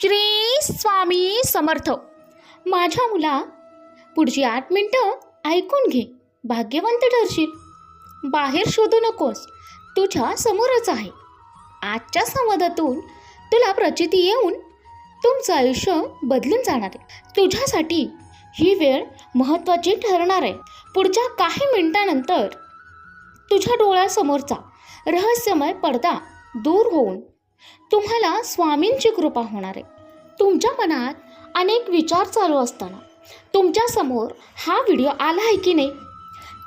श्री स्वामी समर्थ. माझ्या मुला पुढची आठ मिनटं ऐकून घे भाग्यवंत ठरशील. बाहेर शोधू नकोस तुझ्या समोरच आहे. आजच्या संवादातून तुला प्रचिती येऊन तुमचं आयुष्य बदलून जाणार आहे. तुझ्यासाठी ही वेळ महत्त्वाची ठरणार आहे. पुढच्या काही मिनिटानंतर तुझ्या डोळ्यासमोरचा रहस्यमय पडदा दूर होऊन तुम्हाला स्वामींची कृपा होणार आहे. तुमच्या मनात अनेक विचार चालू असताना तुमच्यासमोर हा व्हिडिओ आला आहे की नाही?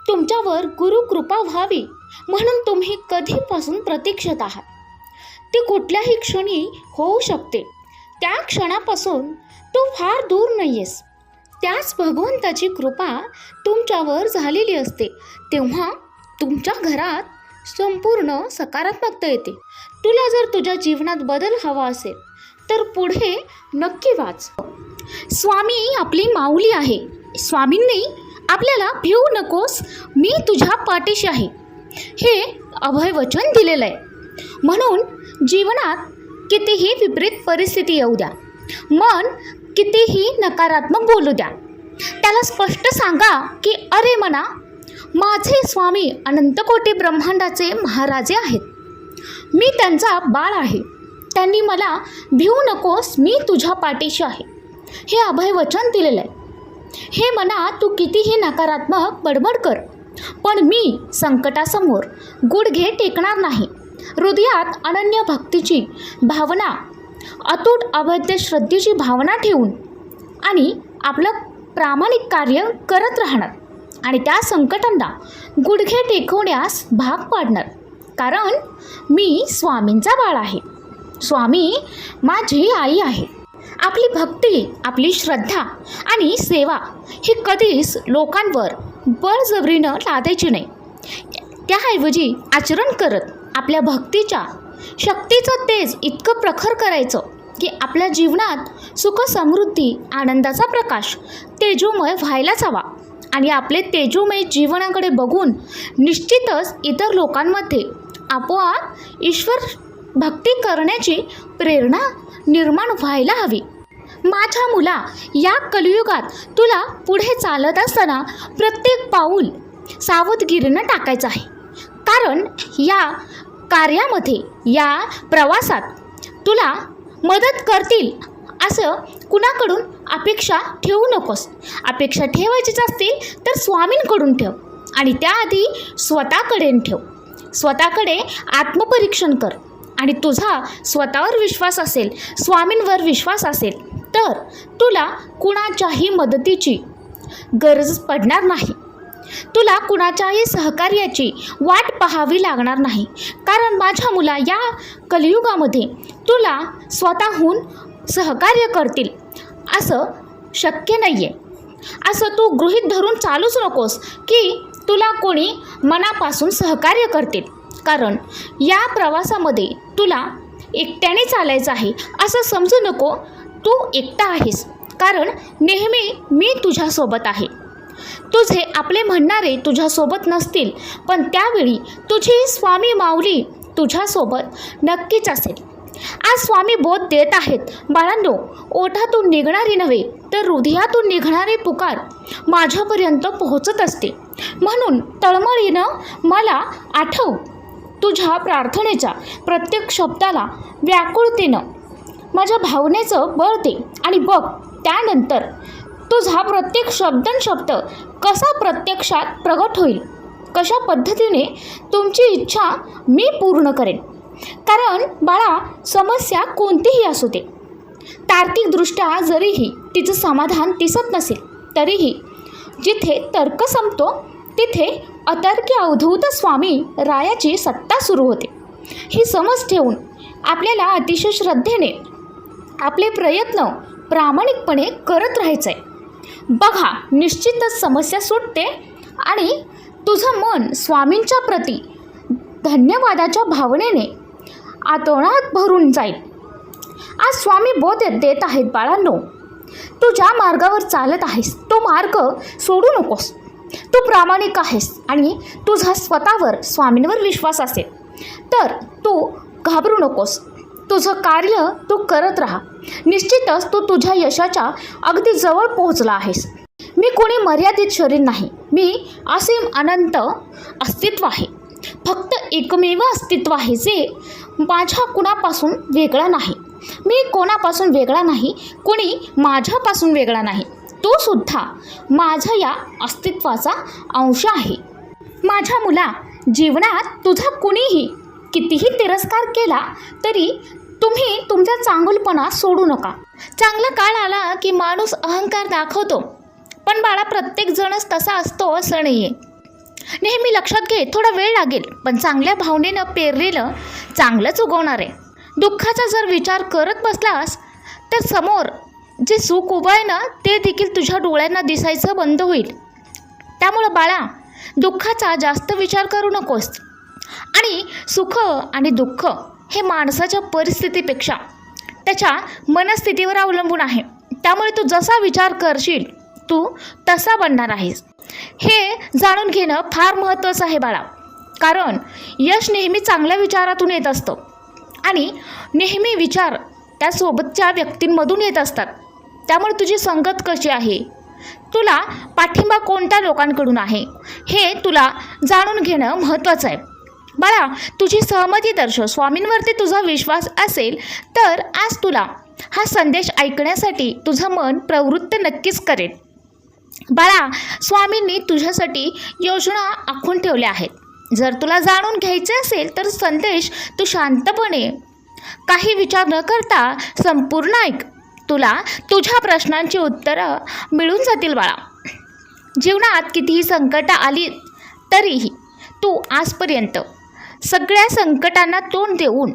तुमच्यावर गुरु कृपा व्हावी म्हणून तुम्ही कधीपासून प्रतीक्षेत आहात? ती कुठल्याही क्षणी होऊ शकते. त्या क्षणापासून तू फार दूर नाही आहेस त्याच भगवंताची कृपा तुमच्यावर झालेली असते. तेव्हा तुमच्या घरात संपूर्ण सकारात्मकता येते. तुला जर तुझ्या जीवनात बदल हवा असेल तर पुढे नक्की वाच. स्वामी आपली माऊली आहे. स्वामींनी आपल्याला भिवू नकोस मी तुझ्या पाठीशी आहे. हे अभयवचन दिलेलं आहे. म्हणून जीवनात कितीही विपरीत परिस्थिती येऊ द्या. मन कितीही नकारात्मक बोलू द्या. त्याला स्पष्ट सांगा की अरे मना माझे स्वामी अनंतकोटी ब्रह्मांडाचे महाराजे आहेत. मी त्यांचा बाळ आहे. त्यांनी मला भिवू नकोस मी तुझ्या पाठीशी आहे. हे अभय वचन दिलेलं आहे. हे मना तू कितीही नकारात्मक बडबड कर पण मी संकटासमोर गुडघे टेकणार नाही. हृदयात अनन्य भक्तीची भावना अतूट अवैध श्रद्धेची भावना ठेवून आणि आपलं प्रामाणिक कार्य करत राहणार. आणि त्या संकटांना गुडघे टेकवण्यास भाग पाडणार. कारण मी स्वामींचा बाळ आहे. स्वामी माझी आई आहे. आपली भक्ती आपली श्रद्धा आणि सेवा ही कधीच लोकांवर बळजबरीनं लादायची नाही. त्याऐवजी आचरण करत आपल्या भक्तीच्या शक्तीचं तेज इतकं प्रखर करायचं की आपल्या जीवनात सुख समृद्धी आनंदाचा प्रकाश तेजोमय व्हायलाच हवा. आणि आपले तेजोमय जीवनाकडे बघून निश्चितच इतर लोकांमध्ये आपोआप ईश्वर भक्ती करण्याची प्रेरणा निर्माण व्हायला हवी. माझ्या मुला या कलियुगात तुला पुढे चालत असताना प्रत्येक पाऊल सावधगिरीनं टाकायचं आहे. कारण या कार्यामध्ये या प्रवासात तुला मदत करतील असं कुणाकडून अपेक्षा ठेवू नकोस. अपेक्षा ठेवायचीच असतील तर स्वामींकडून ठेव आणि त्याआधी स्वतःकडे ठेव. स्वतःकडे आत्मपरीक्षण कर आणि तुझा स्वतःवर विश्वास असेल स्वामींवर विश्वास असेल तर तुला कुणाच्याही मदतीची गरज पडणार नाही. तुला कुणाच्याही सहकार्याची वाट पाहावी लागणार नाही. कारण माझ्या मुला या कलियुगामध्ये तुला स्वतःहून सहकार्य करतील. असं शक्य नाही आहे असं तू गृहीत धरून चालूच नकोस की तुला कोणी मनापासून सहकार्य करतील. कारण या प्रवासामध्ये तुला एकट्याने चालायचं आहे असं समजू नको. तू एकटा आहेस. कारण नेहमी मी तुझ्यासोबत आहे. तुझे आपले म्हणणारे तुझ्यासोबत नसतील पण त्यावेळी तुझी स्वामी माऊली तुझ्यासोबत नक्कीच असेल. आज स्वामी बोध देत आहेत. बाळांनो ओठातून निघणारी नव्हे तर हृदयातून निघणारी पुकार माझ्यापर्यंत पोहोचत असते. म्हणून तळमळीनं मला आठव तुझ्या प्रार्थनेच्या प्रत्येक शब्दाला व्याकुळतेनं माझ्या भावनेचं बळ दे आणि बघ त्यानंतर तुझा प्रत्येक शब्दन शब्द कसा प्रत्यक्षात प्रगट होईल? कशा पद्धतीने तुमची इच्छा मी पूर्ण करेन? कारण बाळा समस्या कोणतीही असू दे. तार्किकदृष्ट्या जरीही तिचं समाधान दिसत नसेल तरीही जिथे तर्क संपतो तिथे अतर्क्य अवधूत स्वामी रायाची सत्ता सुरू होते. ही समज ठेवून आपल्याला अतिशय श्रद्धेने आपले प्रयत्न प्रामाणिकपणे करत राहायचं आहे बघा निश्चितच समस्या सुटते आणि तुझं मन स्वामींच्या प्रती धन्यवादाच्या भावनेने आतोणात भरून जाईल. आज स्वामी बोध देत आहेत बाळांनो. तू ज्या मार्गावर चालत आहेस तो मार्ग सोडू नकोस. तू प्रामाणिक आहेस आणि तुझा स्वतःवर स्वामींवर विश्वास असेल. तर तू घाबरू नकोस. तुझं कार्य तू करत राहा. निश्चितच तू तुझ्या यशाच्या अगदी जवळ पोहोचला आहेस. मी कोणी मर्यादित शरीर नाही. मी असीम अनंत अस्तित्व आहे. फक्त एकमेव अस्तित्व आहे जे माझ्या कुणापासून वेगळा नाही. मी कोणापासून वेगळा नाही कोणी माझ्यापासून वेगळा नाही. तो सुद्धा माझ्या या अस्तित्वाचा अंश आहे. माझ्या मुला जीवनात तुझा कुणीही कितीही तिरस्कार केला तरी तुम्ही तुमचा चांगुलपणा सोडू नका. चांगला काळ आला की माणूस अहंकार दाखवतो. पण बाळा प्रत्येकजणच तसा असतो असं नाही आहे नेहमी लक्षात घे थोडा वेळ लागेल. पण चांगल्या भावनेनं पेरलेलं चांगलंच उगवणार आहे. दुःखाचा जर विचार करत बसलास तर समोर जे सुख उभं आहे ना ते देखील तुझ्या डोळ्यांना दिसायचं बंद होईल. त्यामुळं बाळा दुःखाचा जास्त विचार करू नकोस. आणि सुख आणि दुःख हे माणसाच्या परिस्थितीपेक्षा त्याच्या मनस्थितीवर अवलंबून आहे. त्यामुळे तू जसा विचार करशील तू तसा बनणार आहेस. हे जाणून घेणं फार महत्त्वाचं आहे बाळा. कारण यश नेहमी चांगल्या विचारातून येत असतं. आणि नेहमी विचार त्यासोबतच्या व्यक्तींमधून येत असतात. त्यामुळे तुझी संगत कशी आहे? तुला पाठिंबा कोणत्या लोकांकडून आहे? हे तुला जाणून घेणं महत्त्वाचं आहे. बाळा तुझी सहमती दर्शव. स्वामींवरती तुझा विश्वास असेल तर आज तुला हा संदेश ऐकण्यासाठी तुझं मन प्रवृत्त नक्कीच करेल. बाळा स्वामींनी तुझ्यासाठी योजना आखून ठेवल्या आहेत. जर तुला जाणून घ्यायचे असेल तर संदेश तू शांतपणे काही विचार न करता संपूर्ण ऐक. तुला तुझ्या प्रश्नांची उत्तरं मिळून जातील बाळा. जीवनात कितीही संकटं आली तरीही तू आजपर्यंत सगळ्या संकटांना तोंड देऊन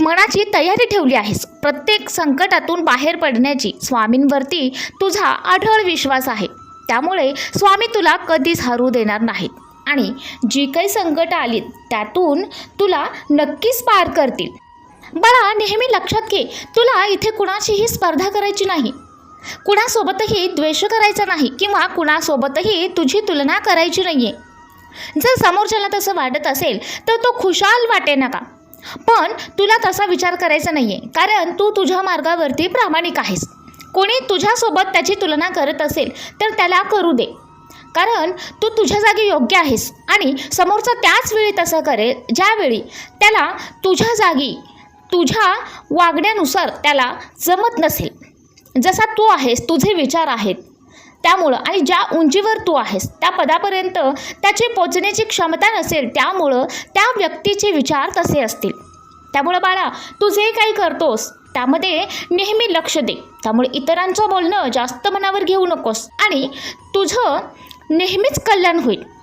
मनाची तयारी ठेवली आहेस. प्रत्येक संकटातून बाहेर पडण्याची स्वामींवरती तुझा आढळ विश्वास आहे. त्यामुळे स्वामी तुला कधीच हरू देणार नाहीत. आणि जी काही संकटं आलीत त्यातून तुला नक्कीच पार करतील. बाळा नेहमी लक्षात घे तुला इथे कुणाशीही स्पर्धा करायची नाही. कुणासोबतही द्वेष करायचा नाही किंवा कुणासोबतही तुझी तुलना करायची नाही आहे जर समोरच्याला तसं वाटत असेल तर तो खुशाल वाटे नका. पण तुला तसा विचार करायचा नाही आहे कारण तू तुझ्या मार्गावरती प्रामाणिक आहेस. कोणी तुझ्यासोबत त्याची तुलना करत असेल तर त्याला करू दे. कारण तू तुझ्या जागी योग्य आहेस आणि समोरचा त्याच वेळी तसं करेल ज्यावेळी त्याला तुझ्या जागी तुझ्या वागण्यानुसार त्याला जमत नसेल. जसा तू आहेस तुझे विचार आहेत. त्यामुळं आणि ज्या उंचीवर तू आहेस त्या पदापर्यंत त्याची पोचण्याची क्षमता नसेल त्यामुळं त्या व्यक्तीचे विचार तसे असतील. त्यामुळं बाळा तू जे काही करतोस त्यामध्ये नेहमी लक्ष दे. त्यामुळे इतरांचं बोलणं जास्त मनावर घेऊ नकोस. आणि तुझं नेहमीच कल्याण होईल.